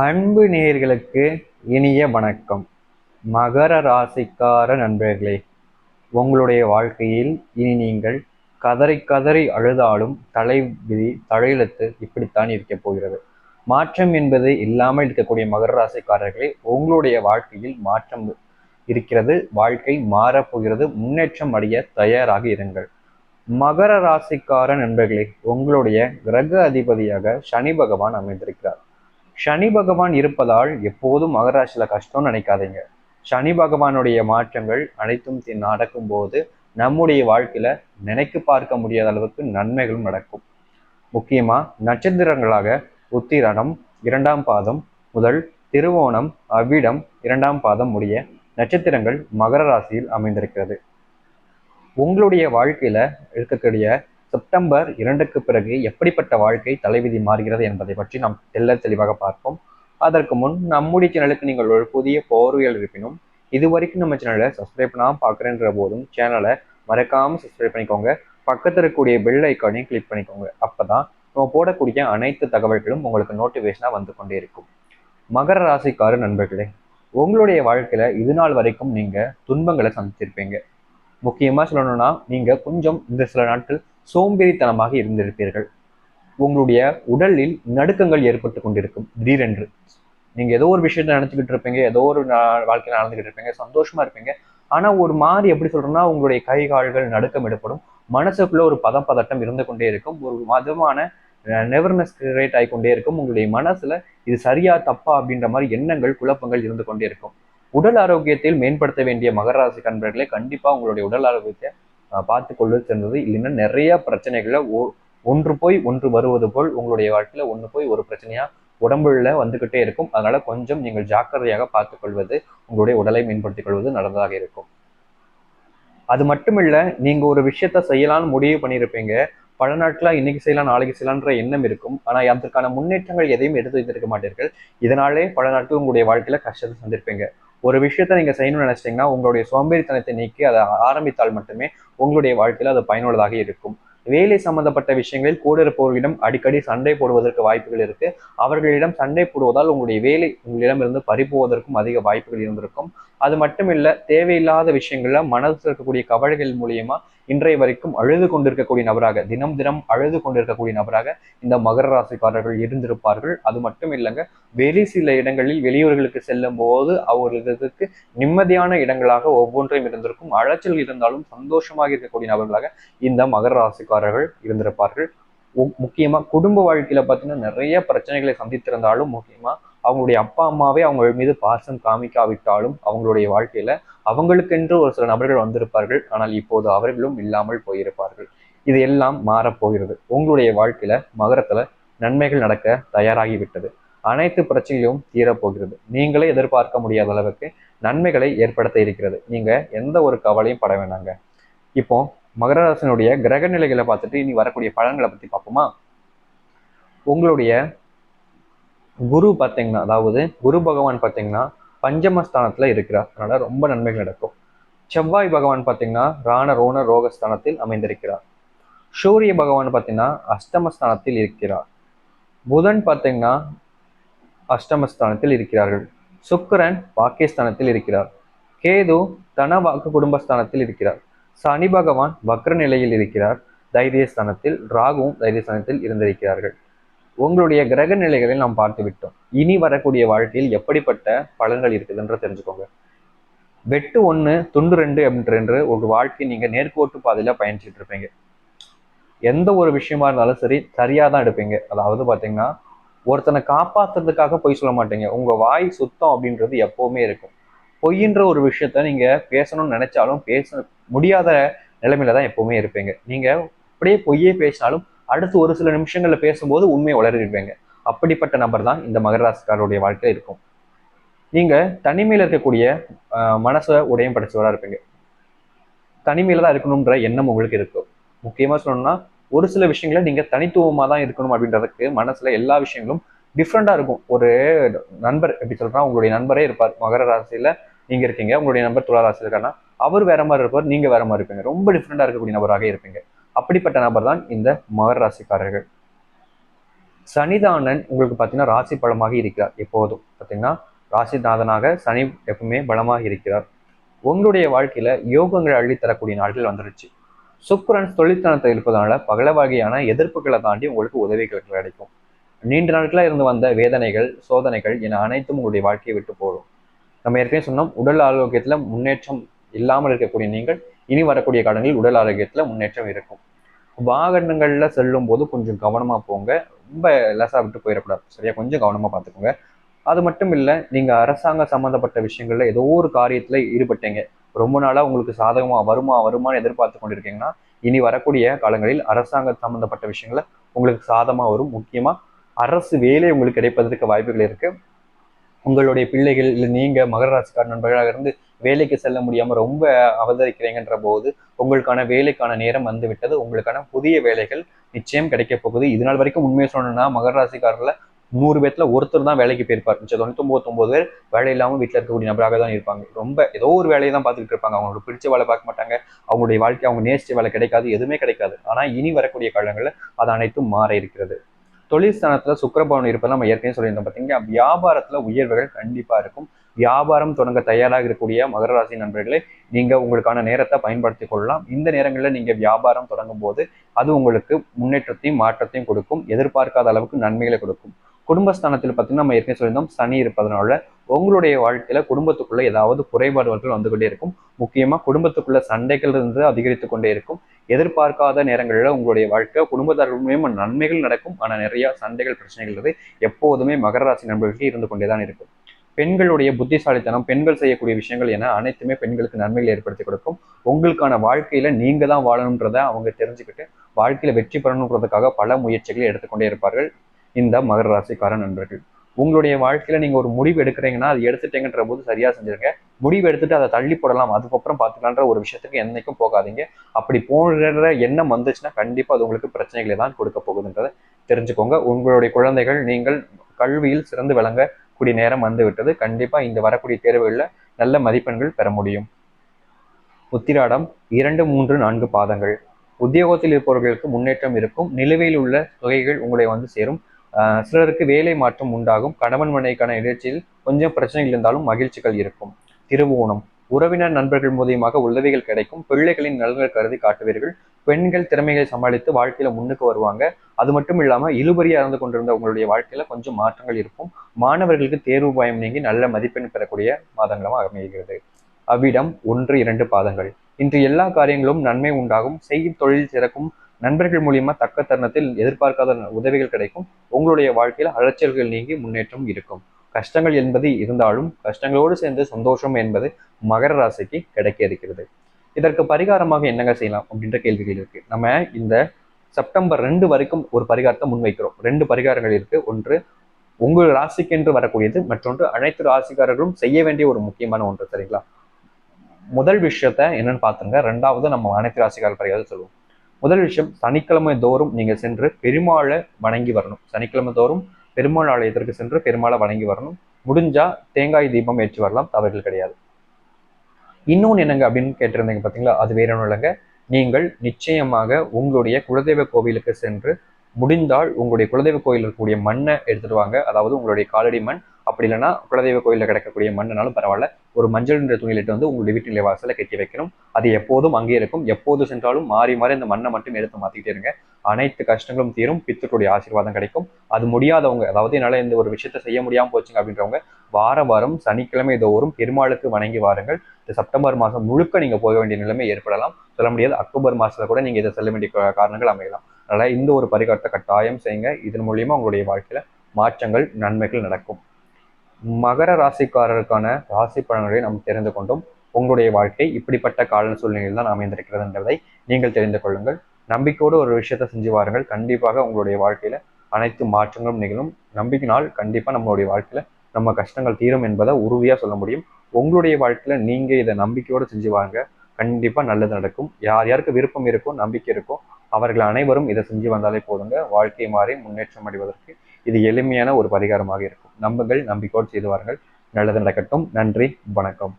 அன்பு நேயர்களுக்கு இனிய வணக்கம். மகர ராசிக்கார நண்பர்களே உங்களுடைய வாழ்க்கையில் இனி நீங்கள் கதறி கதறி அழுதாலும் தலை விதி தலையெழுத்து இப்படித்தான் இருக்கப் போகிறது. மாற்றம் என்பது இல்லாமல் இருக்கக்கூடிய மகர ராசிக்காரர்களே உங்களுடைய வாழ்க்கையில் மாற்றம் இருக்கிறது வாழ்க்கை மாறப்போகிறது முன்னேற்றம் அடைய தயாராக இருங்கள். மகர ராசிக்கார நண்பர்களே உங்களுடைய கிரக அதிபதியாக சனி பகவான் அமைந்திருக்கிறார். சனி பகவான் இருப்பதால் எப்போதும் மகராசியில் கஷ்டம்னு நினைக்காதீங்க. சனி பகவானுடைய மாற்றங்கள் அனைத்தும் நடக்கும் நடக்கும்போது நம்முடைய வாழ்க்கையில நினைக்கு பார்க்க முடியாத அளவுக்கு நன்மைகளும் நடக்கும். முக்கியமா நட்சத்திரங்களாக உத்திரணம் இரண்டாம் பாதம் முதல் திருவோணம் அவ்விடம் இரண்டாம் பாதம் முடிய நட்சத்திரங்கள் மகர ராசியில் அமைந்திருக்கிறது. உங்களுடைய வாழ்க்கையில இருக்கக்கூடிய செப்டம்பர் இரண்டுக்கு பிறகு எப்படிப்பட்ட வாழ்க்கை தலைவிதி மாறுகிறது என்பதை பற்றி நாம் தெல்ல தெளிவாக பார்ப்போம். அதற்கு முன் நம்முடைய சேனலுக்கு நீங்கள் ஒரு புதிய போர்வியல் இருப்பினும் இது வரைக்கும் நம்ம சேனலை சப்ஸ்கிரைப் பண்ணாமல் பார்க்குறேன்ற போதும் சேனலை மறக்காமல் சப்ஸ்கிரைப் பண்ணிக்கோங்க. பக்கத்தில் இருக்கக்கூடிய பெல் ஐக்கானையும் கிளிக் பண்ணிக்கோங்க. அப்போ தான் நம்ம போடக்கூடிய அனைத்து தகவல்களும் உங்களுக்கு நோட்டிஃபிகேஷனாக வந்து கொண்டே இருக்கும். மகர ராசிக்கார நண்பர்களே உங்களுடைய வாழ்க்கையில் இது நாள் வரைக்கும் நீங்கள் துன்பங்களை சந்திச்சிருப்பீங்க. முக்கியமாக சொல்லணும்னா நீங்கள் கொஞ்சம் இந்த சில நாட்கள் சோம்பேறித்தனமாக இருந்திருப்பீர்கள். உங்களுடைய உடலில் நடுக்கங்கள் ஏற்பட்டு கொண்டிருக்கும் திடீரென்று. நீங்கள் ஏதோ ஒரு விஷயத்த நினச்சிக்கிட்டு இருப்பீங்க ஏதோ ஒரு வாழ்க்கையில் நடந்துக்கிட்டு இருப்பீங்க சந்தோஷமா இருப்பீங்க. ஆனால் ஒரு மாதிரி எப்படி சொல்றோம்னா உங்களுடைய கை கால்கள் நடுக்கம் எடுப்படும். மனசுக்குள்ள ஒரு பதம் பதட்டம் இருந்து கொண்டே இருக்கும். ஒரு மதமான நெவர்னஸ் கிரியேட் ஆகிக்கொண்டே இருக்கும். உங்களுடைய மனசுல இது சரியா தப்பா அப்படின்ற மாதிரி எண்ணங்கள் குழப்பங்கள் இருந்து கொண்டே இருக்கும். உடல் ஆரோக்கியத்தில் மேம்படுத்த வேண்டிய மகராசி கண்பர்களே கண்டிப்பா உங்களுடைய உடல் ஆரோக்கியத்தை பார்த்து கொள்வது சிறந்தது இல்லைன்னா நிறைய பிரச்சனைகளை ஒ- ஒன்று போய் ஒன்று வருவது போல் உங்களுடைய வாழ்க்கையில ஒன்று போய் ஒரு பிரச்சனையா உடம்புல வந்துகிட்டே இருக்கும். அதனால கொஞ்சம் நீங்கள் ஜாக்கிரதையாக பார்த்துக் கொள்வது உங்களுடைய உடலை மேம்படுத்திக் கொள்வது நல்லதாக இருக்கும். அது மட்டுமில்ல நீங்க ஒரு விஷயத்த செய்யலாம்னு முடிவு பண்ணியிருப்பீங்க. பல நாட்களாக இன்னைக்கு செய்யலாம் நாளைக்கு செய்யலாம்ன்ற எண்ணம் இருக்கும். ஆனால் அதற்கான முன்னேற்றங்கள் எதையும் எடுத்து வைத்திருக்க மாட்டீர்கள். இதனாலே பல நாட்கள் உங்களுடைய வாழ்க்கையில கஷ்டத்தை சந்திருப்பீங்க ஒரு விஷயத்த நீங்க செய்யணும்னு நினைச்சிட்டீங்கன்னா உங்களுடைய சோம்பேறித்தனத்தை நீக்கி அதை ஆரம்பித்தால் மட்டுமே உங்களுடைய வாழ்க்கையில் அது பயனுள்ளதாக இருக்கும். வேலை சம்பந்தப்பட்ட விஷயங்களில் கூட இருப்பவர்களிடம் அடிக்கடி சண்டை போடுவதற்கு வாய்ப்புகள் இருக்கு. அவர்களிடம் சண்டை போடுவதால் உங்களுடைய வேலை உங்களிடமிருந்து பறிபோவதற்கும் அதிக வாய்ப்புகள் இருந்திருக்கும். அது மட்டுமில்ல தேவையில்லாத விஷயங்கள்ல மனதில் இருக்கக்கூடிய கவலைகள் மூலியமா இன்றைய வரைக்கும் அழுது கொண்டிருக்கக்கூடிய நபராக தினம் தினம் அழுது கொண்டிருக்கக்கூடிய நபராக இந்த மகர ராசிக்காரர்கள் இருந்திருப்பார்கள். அது மட்டும் இல்லைங்க வெளி சில இடங்களில் வெளியூர்களுக்கு செல்லும் போது அவர்களுக்கு நிம்மதியான இடங்களாக ஒவ்வொன்றையும் இருந்திருக்கும். அழைச்சல் இருந்தாலும் சந்தோஷமாக இருக்கக்கூடிய நபர்களாக இந்த மகர ராசிக்காரர்கள் இருந்திருப்பார்கள். முக்கியமா குடும்ப வாழ்க்கையில பார்த்தீங்கன்னா நிறைய பிரச்சனைகளை சந்தித்திருந்தாலும் முக்கியமா அவங்களுடைய அப்பா அம்மாவே அவங்க மீது பாசம் காமிக்காவிட்டாலும் அவங்களுடைய வாழ்க்கையில அவங்களுக்கென்று ஒரு சில நபர்கள் வந்திருப்பார்கள். ஆனால் இப்போது அவர்களும் இல்லாமல் போயிருப்பார்கள். இது எல்லாம் மாறப்போகிறது உங்களுடைய வாழ்க்கையில மகரத்துல நன்மைகள் நடக்க தயாராகிவிட்டது. அனைத்து பிரச்சனைகளும் தீரப்போகிறது நீங்களே எதிர்பார்க்க முடியாத அளவுக்கு நன்மைகளை ஏற்படுத்த இருக்கிறது. நீங்க எந்த ஒரு கவலையும் பட வேண்டாங்க. இப்போ மகர ராசினுடைய கிரக நிலைகளை பார்த்துட்டு இனி வரக்கூடிய பலன்களை பத்தி பார்ப்போமா? உங்களுடைய குரு பார்த்தீங்கன்னா அதாவது குரு பகவான் பார்த்தீங்கன்னா பஞ்சமஸ்தானத்தில் இருக்கிறார். அதனால ரொம்ப நன்மைகள் நடக்கும். செவ்வாய் பகவான் பார்த்தீங்கன்னா ராண ரோண ரோகஸ்தானத்தில் அமைந்திருக்கிறார். சூரிய பகவான் பார்த்தீங்கன்னா அஷ்டமஸ்தானத்தில் இருக்கிறார். புதன் பார்த்தீங்கன்னா அஷ்டமஸ்தானத்தில் இருக்கிறார்கள். சுக்கரன் பாகிஸ்தானத்தில் இருக்கிறார். கேது தனவாக்கு குடும்பஸ்தானத்தில் இருக்கிறார். சனி பகவான் வக்ர நிலையில் இருக்கிறார். தைரியஸ்தானத்தில் ராகுவும் தைரியஸ்தானத்தில் இருந்திருக்கிறார்கள். உங்களுடைய கிரக நிலைகளை நாம் பார்த்து விட்டோம் இனி வரக்கூடிய வாழ்க்கையில் எப்படிப்பட்ட பலன்கள் இருக்குதுன்ற தெரிஞ்சுக்கோங்க. வெட்டு ஒன்று துண்டு ரெண்டு அப்படின்ற ஒரு வாழ்க்கை நீங்கள் நேர்கோட்டு பாதையில் பயணிச்சுட்டு இருப்பீங்க. எந்த ஒரு விஷயமா இருந்தாலும் சரி சரியாக தான் எடுப்பீங்க. அதாவது பார்த்தீங்கன்னா ஒருத்தனை காப்பாற்றுறதுக்காக பொய் சொல்ல மாட்டீங்க. உங்கள் வாய் சுத்தம் அப்படின்றது எப்போவுமே இருக்கும். பொய்ன்ற ஒரு விஷயத்த நீங்க பேசணும்னு நினைச்சாலும் பேச முடியாத நிலைமையில தான் எப்பவுமே இருப்பீங்க. நீங்க அப்படியே பொய்யே பேசினாலும் அடுத்து ஒரு சில நிமிஷங்கள்ல பேசும்போது உண்மையை உளறிடுவீங்க அப்படிப்பட்ட நபர் தான் இந்த மகராசிக்காரருடைய வாழ்க்கை இருக்கும். நீங்க தனிமையில இருக்கக்கூடிய மனசை உடையம் படைச்சவராக இருப்பீங்க. தனிமையில தான் இருக்கணும்ன்ற எண்ணம் உங்களுக்கு இருக்கும் முக்கியமா சொல்லணும்னா ஒரு சில விஷயங்களை நீங்க தனித்துவமா தான் இருக்கணும் அப்படின்றதுக்கு மனசுல எல்லா விஷயங்களும் டிஃப்ரெண்டா இருக்கும். ஒரு நண்பர் எப்படி சொல்றா உங்களுடைய நண்பரே இருப்பார். மகர ராசியில நீங்க இருக்கீங்க உங்களுடைய நம்பர் துலா இருக்காருன்னா அவர் வேற மாதிரி இருப்பார் நீங்க வேற மாதிரி இருப்பீங்க. ரொம்ப டிஃப்ரெண்டா இருக்கக்கூடிய நபராக இருப்பீங்க. அப்படிப்பட்ட நபர் தான் இந்த மகர ராசிக்காரர்கள். சனிதானன் உங்களுக்கு பார்த்தீங்கன்னா ராசி பலமாக இருக்கிறார் எப்போதும். பார்த்தீங்கன்னா ராசிநாதனாக சனி எப்பவுமே பலமாக இருக்கிறார். உங்களுடைய வாழ்க்கையில யோகங்கள் அள்ளி தரக்கூடிய நாட்கள் வந்துருச்சு. சுக்கரன் தொழில்தனத்தில் இருப்பதனால பகல வகையான எதிர்ப்புகளை தாண்டி உங்களுக்கு உதவிகள் கிடைக்கும். நீண்ட நாட்களாக இருந்து வந்த வேதனைகள் சோதனைகள் என அனைத்தும் உங்களுடைய வாழ்க்கையை விட்டு போடும். நம்ம ஏற்கனவே சொன்னோம் உடல் ஆரோக்கியத்துல முன்னேற்றம் இல்லாமல் இருக்கக்கூடிய நீங்கள் இனி வரக்கூடிய காலங்களில் உடல் ஆரோக்கியத்துல முன்னேற்றம் இருக்கும். வாகனங்கள்ல செல்லும் போது கொஞ்சம் கவனமா போங்க. ரொம்ப லெஸா விட்டு போயிடக்கூடாது. சரியா? கொஞ்சம் கவனமா பார்த்துக்கோங்க. அது மட்டும் இல்லை நீங்க அரசாங்க சம்பந்தப்பட்ட விஷயங்கள்ல ஏதோ ஒரு காரியத்துல ஈடுபட்டீங்க. ரொம்ப நாளா உங்களுக்கு சாதகமா வருமா வருமானு எதிர்பார்த்து கொண்டிருக்கீங்கன்னா இனி வரக்கூடிய காலங்களில் அரசாங்க சம்பந்தப்பட்ட விஷயங்கள உங்களுக்கு சாதமா வரும். முக்கியமா அரசு வேலை உங்களுக்கு கிடைப்பதற்கு வாய்ப்புகள் இருக்கு. உங்களுடைய பிள்ளைகள் இல்லை நீங்கள் மகர ராசிக்கார நண்பர்களாக இருந்து வேலைக்கு செல்ல முடியாமல் ரொம்ப அவதரிக்கிறீங்கன்ற போது உங்களுக்கான வேலைக்கான நேரம் வந்து விட்டது. உங்களுக்கான புதிய வேலைகள் நிச்சயம் கிடைக்க போகுது. இதனால் வரைக்கும் உண்மையை சொல்லணும்னா மகர ராசிக்காரில் நூறு பேர்த்துல ஒருத்தர் தான் வேலைக்கு போயிருப்பார். மிச்சம் தொண்ணூத்தொம்பது ஒன்பது பேர் வேலை இல்லாமல் வீட்டில் இருக்கக்கூடிய நபராக தான் இருப்பாங்க. ரொம்ப ஏதோ ஒரு வேலையை தான் பார்த்துக்கிட்டு இருப்பாங்க. அவங்களுக்கு பிடிச்ச வேலை பார்க்க மாட்டாங்க. அவங்களுடைய வாழ்க்கை அவங்க நேசிச்ச வேலை கிடைக்காது. எதுவுமே கிடைக்காது. ஆனால் இனி வரக்கூடிய காலங்களில் அது அனைத்தும் மாற இருக்கிறது. தொழில் ஸ்தானத்துல சுக்கரபவன் இருப்பதை நம்ம ஏற்கனவே சொல்லியிருந்தோம் பார்த்தீங்கன்னா வியாபாரத்துல உயர்வுகள் கண்டிப்பாக இருக்கும். வியாபாரம் தொடங்க தயாராக இருக்கக்கூடிய மகர ராசி நண்பர்களே நீங்க உங்களுக்கான நேரத்தை பயன்படுத்தி கொள்ளலாம். இந்த நேரங்களில் நீங்க வியாபாரம் தொடங்கும் போது அது உங்களுக்கு முன்னேற்றத்தையும் மாற்றத்தையும் கொடுக்கும். எதிர்பார்க்காத அளவுக்கு நன்மைகளை கொடுக்கும். குடும்பஸ்தானத்தில் பார்த்தீங்கன்னா நம்ம ஏற்கனவே சொல்லியிருந்தோம் சனி இருப்பதனால உங்களுடைய வாழ்க்கையில குடும்பத்துக்குள்ள ஏதாவது குறைபாடுகள் வந்து கொண்டே இருக்கும். முக்கியமா குடும்பத்துக்குள்ள சண்டைகள் இருந்து அதிகரித்து கொண்டே இருக்கும். எதிர்பார்க்காத நேரங்களில் உங்களுடைய வாழ்க்கை குடும்பத்தார்களுமே நன்மைகள் நடக்கும். ஆனா நிறைய சண்டைகள் பிரச்சனைகள் இருந்து எப்போதுமே மகர ராசி நண்பர்களுக்கு இருந்து கொண்டே தான் இருக்கும். பெண்களுடைய புத்திசாலித்தனம் பெண்கள் செய்யக்கூடிய விஷயங்கள் என அனைத்துமே பெண்களுக்கு நன்மைகள் ஏற்படுத்தி கொடுக்கும். உங்களுக்கான வாழ்க்கையில நீங்க தான் வாழணுன்றத அவங்க தெரிஞ்சுக்கிட்டு வாழ்க்கையில வெற்றி பெறணுன்றதுக்காக பல முயற்சிகளை எடுத்துக்கொண்டே இருப்பார்கள். இந்த மகர ராசிக்கார நண்பர்கள். உங்களுடைய வாழ்க்கையில நீங்க ஒரு முடிவு எடுக்கிறீங்கன்னா அது எடுத்துட்டீங்கன்ற போது சரியா செஞ்சிருங்க. முடிவு எடுத்துட்டு அதை தள்ளி போடலாம். அதுக்கப்புறம் பார்த்துக்கலான்ற ஒரு விஷயத்துக்கு என்னைக்கும் போகாதீங்க. அப்படி போன்ற எண்ணம் வந்துச்சுன்னா கண்டிப்பா அது உங்களுக்கு பிரச்சனைகளை தான் கொடுக்க போகுதுன்றதை தெரிஞ்சுக்கோங்க. உங்களுடைய குழந்தைகள் நீங்கள் கல்வியில் சிறந்து விளங்கக்கூடிய நேரம் வந்து விட்டது. கண்டிப்பா இந்த வரக்கூடிய தேர்வுகளில் நல்ல மதிப்பெண்கள் பெற முடியும். உத்திராடம் இரண்டு மூன்று நான்கு பாதங்கள். உத்தியோகத்தில் இருப்பவர்களுக்கு முன்னேற்றம் இருக்கும். நிலுவையில் உள்ள தொகைகள் உங்களை வந்து சேரும். சிலருக்கு வேலை மாற்றம் உண்டாகும். கணவன் மனைக்கான நிகழ்ச்சியில் கொஞ்சம் பிரச்சனைகள் இருந்தாலும் மகிழ்ச்சிகள் இருக்கும். திருவோணம். உறவினர் நண்பர்கள் மூலியமாக உதவிகள் கிடைக்கும். பிள்ளைகளின் நலன்கள் கருதி காட்டுவீர்கள். பெண்கள் திறமைகளை சமாளித்து வாழ்க்கையில முன்னுக்கு வருவாங்க. அது மட்டும் இல்லாம இழுபறியா இருந்து கொண்டிருந்த உங்களுடைய வாழ்க்கையில கொஞ்சம் மாற்றங்கள் இருக்கும். மாணவர்களுக்கு தேர்வு பயம் நீங்கி நல்ல மதிப்பெண் பெறக்கூடிய மாதங்களாக அமைகிறது. அவ்விடம் ஒன்று இரண்டு பாதங்கள். இன்று எல்லா காரியங்களும் நன்மை உண்டாகும். செய்யும் தொழில் சிறக்கும். நண்பர்கள் மூலியமா தக்க தருணத்தில் எதிர்பார்க்காத உதவிகள் கிடைக்கும். உங்களுடைய வாழ்க்கையில் அலைச்சல்கள் நீங்கி முன்னேற்றம் இருக்கும். கஷ்டங்கள் என்பது இருந்தாலும் கஷ்டங்களோடு சேர்ந்து சந்தோஷம் என்பது மகர ராசிக்கு கிடைக்க இருக்கிறது. இதற்கு பரிகாரமாக என்னங்க செய்யலாம் அப்படின்ற கேள்விகள் இருக்கு. நம்ம இந்த செப்டம்பர் ரெண்டு வரைக்கும் ஒரு பரிகாரத்தை முன்வைக்கிறோம். ரெண்டு பரிகாரங்கள் இருக்கு. ஒன்று உங்கள் ராசிக்கென்று வரக்கூடியது. மற்றொன்று அனைத்து ராசிக்காரர்களும் செய்ய வேண்டிய ஒரு முக்கியமான ஒன்று சரிங்களா? முதல் விஷயத்த என்னன்னு பாத்துருங்க ரெண்டாவது நம்ம அனைத்து ராசிக்காரர் பரிகாரம் சொல்லுவோம். முதல் விஷயம் சனிக்கிழமை தோறும் நீங்கள் சென்று பெருமாளை வணங்கி வரணும். சனிக்கிழமை தோறும் பெருமாள் ஆலயத்திற்கு சென்று பெருமாளை வணங்கி வரணும். முடிஞ்சா தேங்காய் தீபம் ஏற்றி வரலாம் தவறுகள் கிடையாது. இன்னொன்று என்னங்க அப்படின்னு கேட்டிருந்தீங்க பார்த்தீங்களா அது வேற ஒன்றும் இல்லைங்க. நீங்கள் நிச்சயமாக உங்களுடைய குலதெய்வ கோவிலுக்கு சென்று முடிந்தால் உங்களுடைய குலதெய்வ கோயில் இருக்கக்கூடிய மண்ணை எடுத்துட்டு வாங்க. அதாவது உங்களுடைய காலடி மண் அப்படி இல்லைன்னா குலதெய்வ கோயிலில் கிடைக்கக்கூடிய மண்ணுனாலும் பரவாயில்ல. ஒரு மஞ்சள்ன்ற துணியிலிட்டு வந்து உங்களுடைய வீட்டின் வாசலை கட்டி வைக்கணும். அது எப்போதும் அங்கே இருக்கும். எப்போது சென்றாலும் மாறி மாறி இந்த மண்ணை மட்டும் எடுத்து மாற்றிக்கிட்டே இருங்க. அனைத்து கஷ்டங்களும் தீரும். பித்தருடைய ஆசீர்வாதம் கிடைக்கும். அது முடியாதவங்க அதாவது என்னால் இந்த ஒரு விஷயத்த செய்ய முடியாமல் போச்சுங்க அப்படின்றவங்க வார வாரம் சனிக்கிழமை தோறும் பெருமாளுக்கு வணங்கி வாருங்கள். இந்த செப்டம்பர் மாதம் முழுக்க நீங்கள் போக வேண்டிய நிலைமை ஏற்படலாம். சொல்ல முடியாது அக்டோபர் மாதத்தில் கூட நீங்கள் இதை செல்ல வேண்டிய காரணங்கள் அமையலாம். அதனால் இந்த ஒரு பரிகாரத்தை கட்டாயம் செய்யுங்க. இதன் மூலியமாக உங்களுடைய வாழ்க்கையில் மாற்றங்கள் நன்மைகள் நடக்கும். மகர ராசிக்காரருக்கான ராசி பலன்களை நாம் தெரிந்து கொண்டோம். உங்களுடைய வாழ்க்கை இப்படிப்பட்ட கால சூழ்நிலையில் தான் அமைந்திருக்கிறது என்பதை நீங்கள் தெரிந்து கொள்ளுங்கள். நம்பிக்கையோடு ஒரு விஷயத்தை செஞ்சு வாருங்கள். கண்டிப்பாக உங்களுடைய வாழ்க்கையில அனைத்து மாற்றங்களும் நிகழும். நம்பிக்கையினால் கண்டிப்பா நம்மளுடைய வாழ்க்கையில நம்ம கஷ்டங்கள் தீரும் என்பதை உறுதியா சொல்ல முடியும். உங்களுடைய வாழ்க்கையில நீங்க இதை நம்பிக்கையோடு செஞ்சு வாங்க. கண்டிப்பா நல்லது நடக்கும். யார் யாருக்கு விருப்பம் இருக்கோ நம்பிக்கை இருக்கோ அவர்கள் அனைவரும் இதை செஞ்சு வந்தாலே போதுங்க. வாழ்க்கை மாறி முன்னேற்றம் அடைவதற்கு இது எளிமையான ஒரு பரிகாரமாக இருக்கும். நம்புங்கள் நம்பிக்கோடு செய்து வாருங்கள். நல்லது நடக்கட்டும். நன்றி வணக்கம்.